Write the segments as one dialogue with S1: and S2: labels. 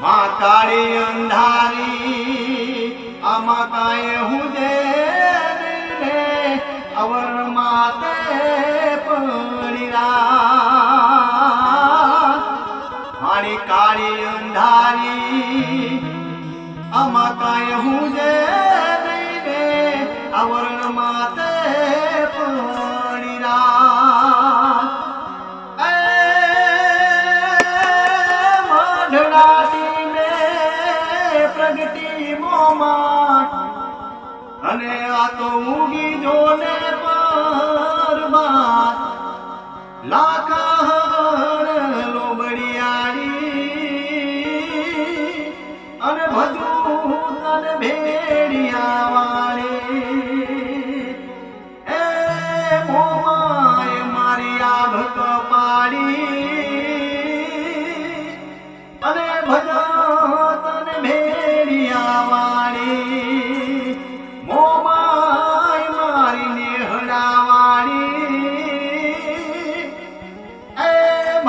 S1: માં કાળી અંધારી આમાં કાંઈ હું દે અવર માતે પડી કાળી અંધારી આમાં કાંઈ હું દે ને અવર માતે પડી મઢડાટી ને મોમાં અને આ તો ઊંઘી જોને પરબાદ લાખણ લોબડિયાળી અને ભજું ભેડિયા વાળી.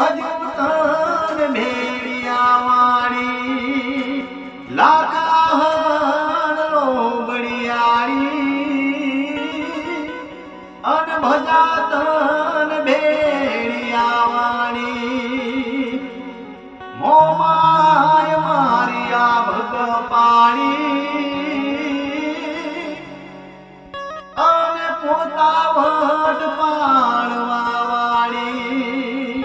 S1: ભજતાન ભેડિયા વાળી લાકડા બળિયાળી અન ભજાતન ભેડિયા વાળી મોમાય મારિયા ભગપાળી અન પોતા